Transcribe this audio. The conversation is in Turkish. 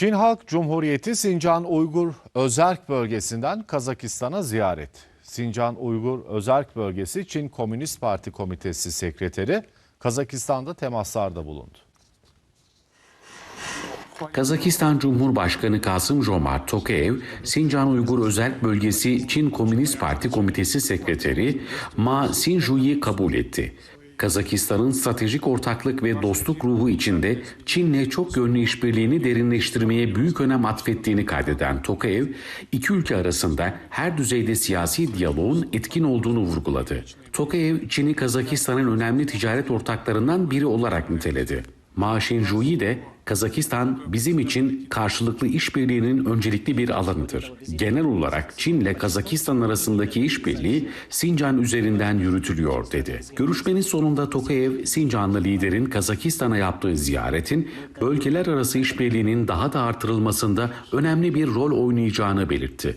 Çin Halk Cumhuriyeti Sincan Uygur Özerk Bölgesi'nden Kazakistan'a ziyaret. Sincan Uygur Özerk Bölgesi Çin Komünist Parti Komitesi Sekreteri Kazakistan'da temaslarda bulundu. Kazakistan Cumhurbaşkanı Kasım Jomart Tokayev, Sincan Uygur Özerk Bölgesi Çin Komünist Parti Komitesi Sekreteri Ma Sinju'yu kabul etti. Kazakistan'ın stratejik ortaklık ve dostluk ruhu içinde Çin'le çok yönlü işbirliğini derinleştirmeye büyük önem atfettiğini kaydeden Tokayev, iki ülke arasında her düzeyde siyasi diyaloğun etkin olduğunu vurguladı. Tokayev, Çin'i Kazakistan'ın önemli ticaret ortaklarından biri olarak niteledi. Ma Xinjuyi de Kazakistan bizim için karşılıklı işbirliğinin öncelikli bir alanıdır. Genel olarak Çin ile Kazakistan arasındaki işbirliği Sincan üzerinden yürütülüyor dedi. Görüşmenin sonunda Tokayev, Sincanlı liderin Kazakistan'a yaptığı ziyaretin bölgeler arası işbirliğinin daha da artırılmasında önemli bir rol oynayacağını belirtti.